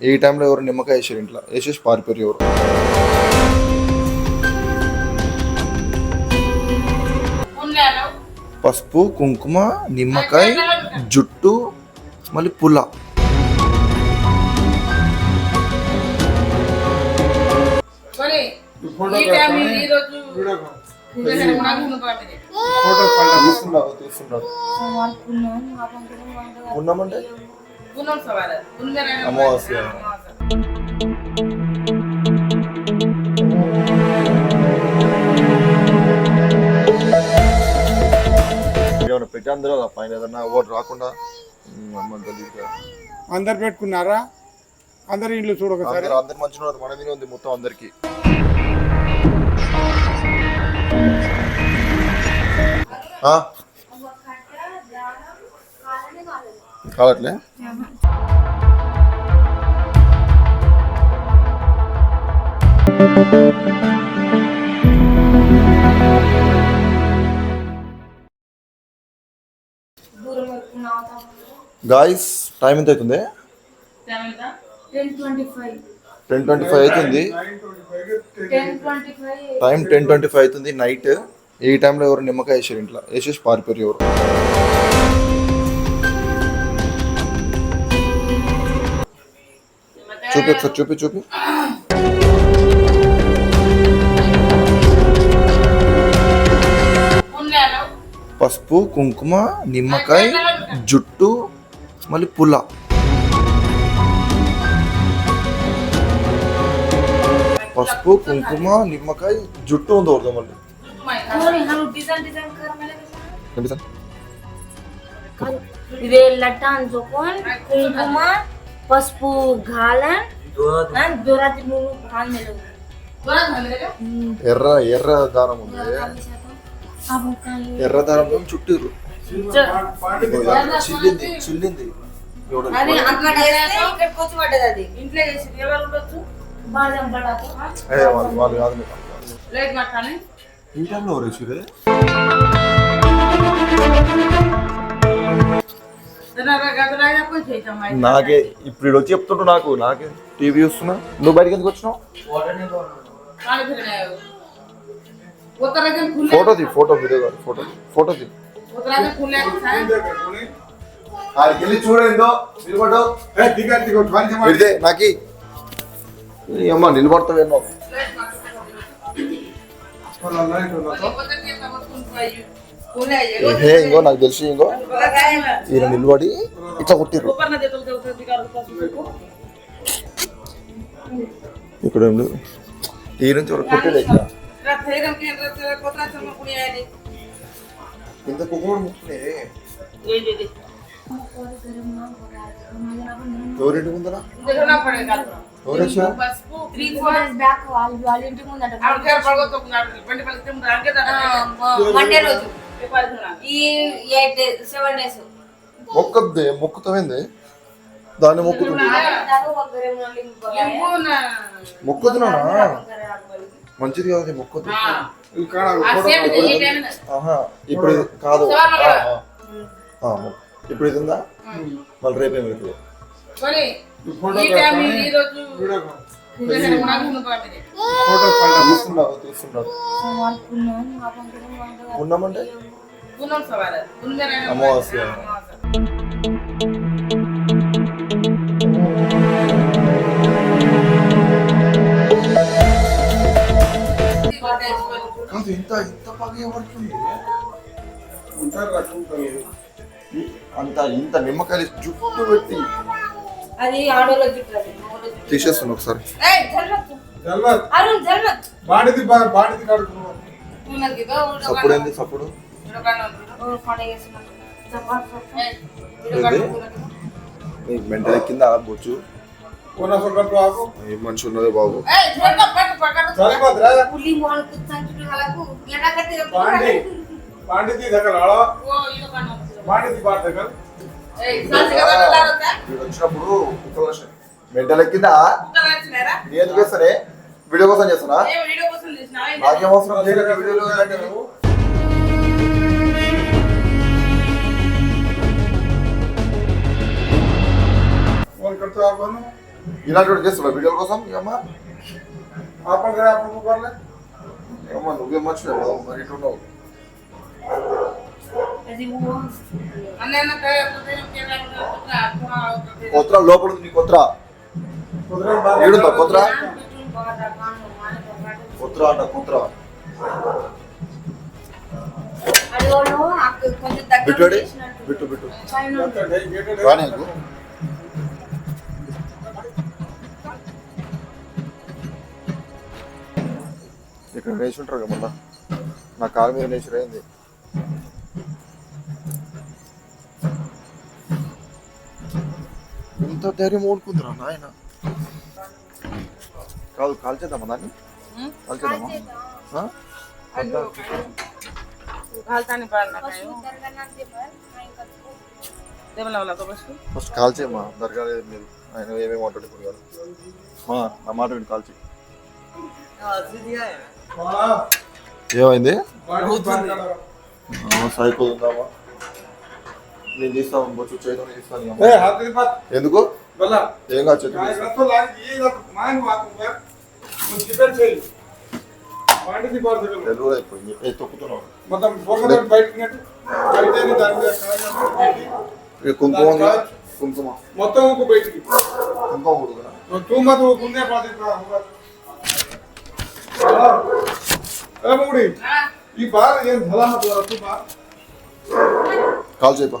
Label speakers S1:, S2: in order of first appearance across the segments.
S1: ఈ టైంలో ఎవరు నిమ్మకాయ వేసారు ఇంట్లో? వేసేసి పారిపోయారు ఎవరు? పసుపు కుంకుమ నిమ్మకాయ జుట్టు మళ్ళీ పుల్ల
S2: మరి
S1: అమావాస్య. ఏమైనా పెట్టి అందరూ అలా పైన ఏదన్నా ఓటు రాకుండా? తెలియదు
S3: అందరు పెట్టుకున్నారా? అందరు ఇంట్లో చూడొకసారి
S1: అందరు అందరు మంచిగా ఉన్నారు. మన మీద ఉంది మొత్తం అందరికి. కావట్లే? గాయస్ టైం ఎంత అవుతుంది?
S4: టెన్ ట్వంటీ ఫైవ్
S1: అవుతుంది టైం టెన్ ట్వంటీ ఫైవ్ అవుతుంది నైట్ ఈ టైంలో ఎవరు నిమ్మకాయ వేసారు ఇంట్లో? వేసేసి పారిపోయారు ఎవరు? చూపి చూపి చూపి. పసుపు కుంకుమ నిమ్మకాయ జుట్టు మళ్ళీ పుల్ల పసుపు కుంకుమ నిమ్మకాయ జుట్టు
S4: ಒಂದು
S1: ಅವ್ರದ್ದು
S4: ಮಲ್ಲಿ ಇದೆ ಲಟ್ಟ ಅನ್ಸೋಕೊಂಡ್ పసుపు గాలం దురాతి
S1: ఎర్ర ఎర్ర దారం ఉంది. ఎర్ర దారంలో చుట్టూరు చిల్లింది చిల్లింది. వాళ్ళు కాదు నాకే ఇప్పుడు వచ్చి చెప్తుంటు నాకు నాకే టీవీ చూస్తున్నా. నువ్వు బయటకి ఎందుకు వచ్చినావు? ఫోటో తీ ఫోటో వీడియో కాదు ఫోటో ఫోటో తీ
S2: ఉత్తరాజం
S1: నాకి అమ్మ నిలబడతావేమో ఏ ఇంకో నాకు తెలిసి ఇంకో. ఈయన నిలబడి ఇట్లా కొట్టిర్రు. ఇక్కడ. ఈ నుంచి కొట్టేది ఇక్కడ ఇంత కుక్కడు ముక్కునే ఎవరింటి ముందరా? ఎవరు
S4: ఈ ఎయిట్ డేస్ సెవెన్ డేస్.
S1: మొక్కద్ది మొక్కుతామైంది దాన్ని మొక్కుతుంది మొక్కుతున్నా మంచిది కాదు ఆహా ఇప్పుడు ఇది కాదు. ఇప్పుడు ఇది ఉందా మళ్ళీ రేపేమి
S3: ఫోటో
S1: ఉన్నామంటే అమావాస్య. కాదు ఇంత ఇంత పగ
S3: పడుతుంది
S1: అంత ఇంత నిమ్మకాయలు జుట్టు పెట్టి
S4: అది ఆడోళ్ళ జుట్టు అది మగోళ్ళ జుట్టు.
S1: తీసేస్తాను ఒకసారి. సప్పుడు ఏంది సప్పుడు మెంటల్ ఎక్కింది బొచ్చు. ఈ మనిషి ఉన్నదే బాబు? వచ్చినప్పుడు మెడల కింద నేను చేస్తానే వీడియో కోసం చేస్తున్నా? నాకేం అవసరం? వీడియోలో ఇలాంటి చేస్తున్నా వీడియో కోసం అమ్మా? అమ్మా నువ్వేం మర్చిపోయావు? మరి
S2: ఇట్లున్నావు కొత్త
S1: లోపల నీకు కొత్త. ఏడుందా? ఇక్కడ వేసి ఉంటారు కదా మళ్ళా నా కాలు మీద వేసి రైంది ఎంత ధైర్యం ఓడుకుందిరా నాయన.
S4: కాల్ కాల్
S2: చేద్దామా దాన్ని? కాల్ చేద్దామా?
S1: ఫస్ట్ కాల్ చేయమ్మా దర్గా మీరు ఆయన ఏమేమి మాట్లాడు ఇప్పుడు నా మాట విని
S3: కాల్
S1: ఏమైంది? సైకిల్ ఉందామా నేను తీస్తాను చేయడం ఎందుకు? ఏం కావచ్చు కుంకుమ కుంకుమ.
S3: మొత్తం ఊకు బయటికి.
S1: కుంకుమ
S3: ఊరు తూమత ఊకుందే పాత్రి ఈ బాగా ఏం ధలామ ద్వారా
S1: కాల్ చేయపా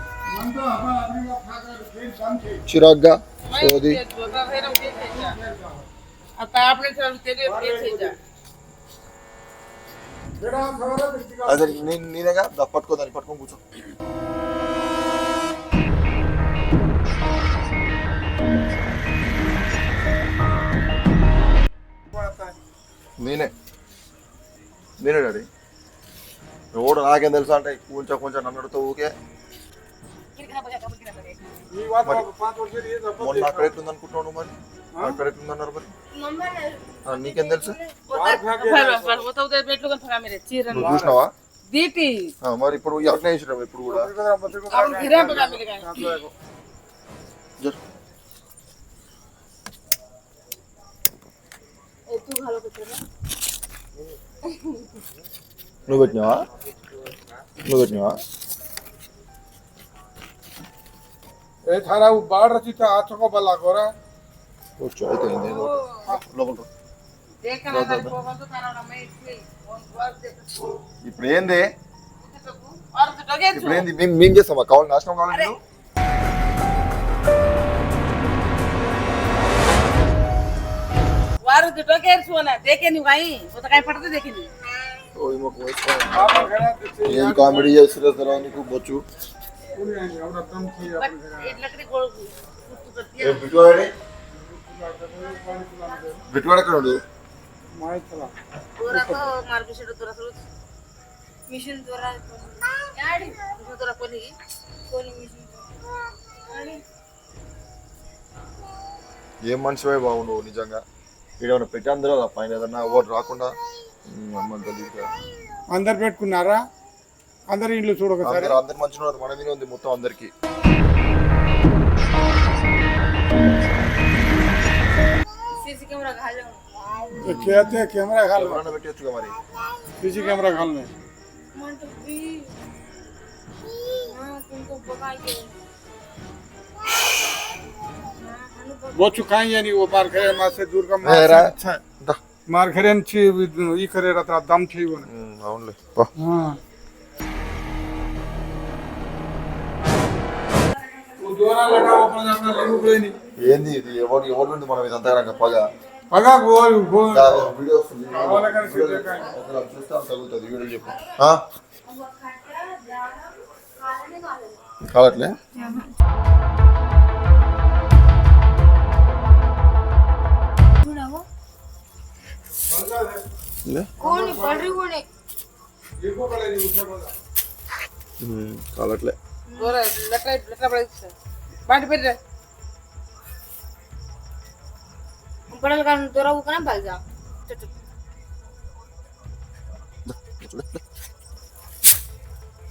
S1: చిరాగ్గా సోది అదే నేను నేనేగా పట్టుకో దాన్ని పట్టుకొని కూర్చో. నేనే. నేనే డాడీ. ఎవడు నాకేం తెలుసా అంటే కొంచెం కొంచెం నన్ను ఊకే మొన్న అక్కడ ఎట్లుంది అనుకుంటున్నావు నువ్వు మరి అక్కడ ఎట్లుందన్నారు మరి నీకేం తెలుసు నువ్వు చూసినావా మరి ఇప్పుడు అట్నే చేసినాం ఇప్పుడు కూడా నువ్వు పెట్టినావా నువ్వు పెట్టినావా
S3: ए थारा वो बाढ़ रची तो था हाथों को बला गोरा
S1: वो चाय तो इंदे लो। लो बोलो
S2: देखा ना तेरे को बंदो थारा ना मैं इसलिए फ़ोन वर्क देखो
S1: तो ये प्रेम दे।
S2: तो और तो डगे
S1: तू प्रेम दी। मीम जैसा मकाओ नाश्ता मकाओ ना
S2: वार तो डगे तू ना देखे नहीं भाई। वो तो कहीं पढ़ते देखे नहीं।
S3: तो
S2: ये
S1: ఏం మనిషివే బావు నువ్వు నిజంగా? ఏమైనా పెట్టాందరూ పైన ఏదన్నా ఓటు రాకుండా?
S3: అందరు పెట్టుకున్నారా? అందరు ఇల్లు చూడొకసారి
S1: అందరు అందరు మంచిగా ఉన్నారు మన మీద ఉంది మొత్తం అందరికి
S4: सीसी कैमरा घालून
S3: खेळते कॅमेरा घाल
S1: ఎవరన్నా పెట్టించుగా మరి
S3: सीसी कॅमेरा घाल नाही
S4: म्हणतो बी हा तुमको बघायचे
S3: बोचू काही आणि वो मार खरे मासे दुर्गा
S1: ఏ రా. దా.
S3: मार खऱ्यांची ई खरे राहता दम ठेवून
S1: ఉమ్, అవునులే పో.
S3: दोरा
S1: ఏంది ఇది? ఎవరు ఎవరు నుండి మనం ఇదంతా కనుక పగ? పగ వీడియో చూస్తాం తగ్గుతుంది. వీడియో చెప్పు. కావట్లే?
S2: కోని పడ్రి కోని
S1: కాలట్లే
S2: లెక్క లెక్క పడేస్తా బాటి పెట్టే
S4: ఇప్పుడు కానీ దూర ఊకనే బలిజా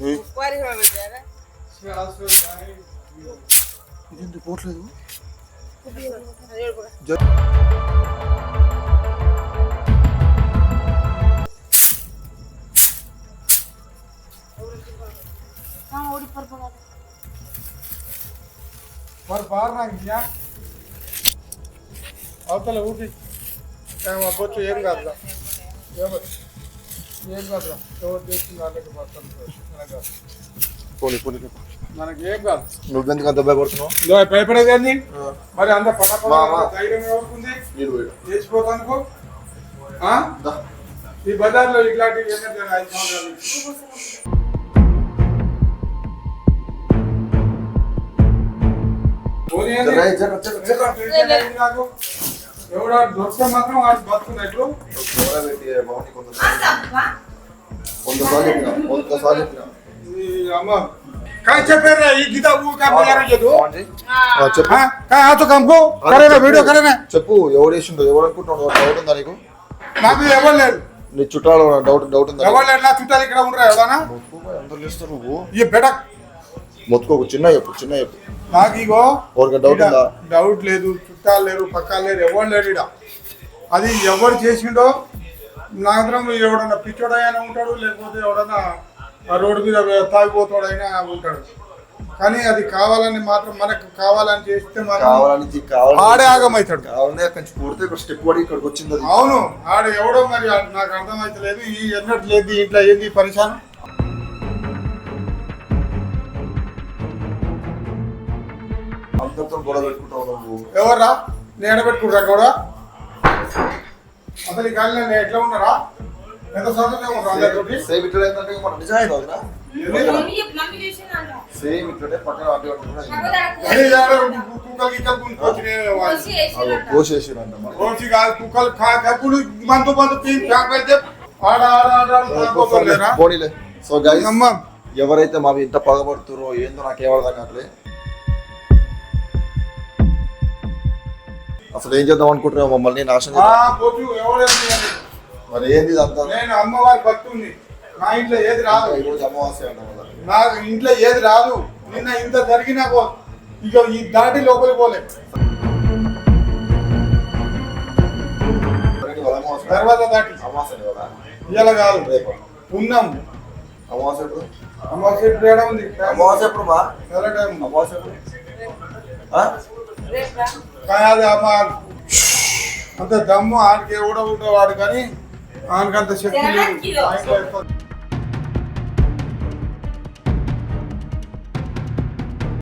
S1: ఏయ్,
S2: వారి పెట్టారా
S1: ఇదేంటి పోవట్లేదు
S3: అవతల ఊటి అవ్వచ్చు ఏం కాదురా. ఏం కాదురా. ఎవరు చేస్తుంది వాళ్ళకి మొత్తం మనకు ఏం కాదు.
S1: నువ్వెందుకు అంత భయపడుతున్నావు?
S3: భయపడేది ఏంది? మరి అంత పడ పడ
S1: మా, మా.
S3: ధైర్యం ఎవరికి
S1: నీళ్ళు పోయాడు
S3: చేసిపోతానుకో. ఈ బజార్లో ఇట్లాంటివి ఏంటంటే ఎవడో దొరికితే మాత్రం వాడు బతుకున్నట్లు
S1: కెమెరా పెట్టి బాగుంది కొంతసార్లు కొంతసార్లు చెప్పిన కొంతసార్లు చెప్పిన
S3: ఈ అమ్మ काय చెప్పారా ఈ గీత ఊక అమ్మగారు చెప్పు
S1: ఆ, చెప్పు
S3: हाँ काय आतो हमको करे ना वीडियो करे ना
S1: చెప్పు ఎవడు వేసిండో ఎవడు అనుకుంటున్నాడు డౌట్ ఉందా నీకు
S3: నాకు ఎవరు లేరు
S1: నీ చుట్టాలు డౌట్ డౌట్ ఉందా
S3: ఎవరు లేరు నా చుట్టాలు ఇక్కడ ఉండరా ఎవడనా
S1: మొత్తుకో, అందరు చేస్తారు నువ్వు
S3: ఈ బెట
S1: మొత్తుకోకు చిన్న చెప్పు చిన్న చెప్పు
S3: నాకు ఇగో
S1: ఎవరికి డౌట్ ఉందా?
S3: డౌట్ లేదు చుట్టాలు లేరు పక్కాలు లేరు ఎవరు లేరు ఈడ అది ఎవరు చేసిండో నాగరం ఎవడన్నా పిచ్చోడైనా ఉంటాడు లేకపోతే ఎవడన్నా రోడ్డు మీద తాగిపోతాడైనా ఉంటాడు. కానీ అది కావాలని మాత్రం మనకు కావాలని చేస్తే
S1: కావాలని
S3: ఆడే ఆగమవుతాడు
S1: కావాలని అక్కడి నుంచి కొడితే ఇక్కడ స్టెప్ పడి ఇక్కడికి వచ్చింది
S3: అవును ఆడ ఎవడో మరి నాకు అర్థమైతలేదు ఈ ఎన్నట్టు లేదు ఇంట్లో ఏంది పరిశాన్?
S1: అందరితో గొడవ పెట్టుకుంటావు నువ్వు.
S3: ఎవర్రా? నేను ఎడబెట్టుకుంటా కూడా అసలు ఈ గాలి నేను ఎట్లా ఉన్నారా? ఎంత సంతోషంగా ఉన్నారా అందరితోటి
S1: సేమ్ ఇట్లా ఏంటంటే మన
S4: మమ్మీ చేసిందంట.
S1: సేమ్ ఇట్లనే పక్కన. కోసేసిరంట మరి
S3: రోజు కాదు కుక్కలు కక్కులు ప్యాక్ అయితే ఆడ ఆడ ఆడ?
S1: పోనీలే. సో గైస్
S3: అమ్మ.
S1: ఎవరైతే మా ఇంత పగబడుతురో ఏందో నాకేం అర్థం కావట్లే. అసలు ఏం చేద్దాం అనుకుంటున్నావు మమ్మల్ని? నాశనం. మరి ఏంది ఇదంతా
S3: నేను అమ్మవారి భక్తి ఉంది. నా ఇంట్లో ఏది రాదు.
S1: ఈరోజు అమావాస్య
S3: నాకు ఇంట్లో ఏది రాదు. నిన్న ఇంత జరిగినా పో ఇక ఈ దాటి లోపలికి పోలే.
S1: అమావాస్య
S3: తర్వాత దాటి.
S1: అమావాస్య కదా?
S3: ఇలా కాదు.
S1: రేపు.
S3: ఉన్నాం.
S1: అమావాస్య ఎప్పుడు?
S3: సీట్ తేడా ఉంది?
S1: అమావాస్య ఎప్పుడు మా
S3: టైం
S1: అమావాస్య ఎప్పుడు?
S3: అమ్మ. అంత దమ్ము ఆడికి ఎవడో ఉండవాడు కానీ ఆనకంత శక్తి లేదు.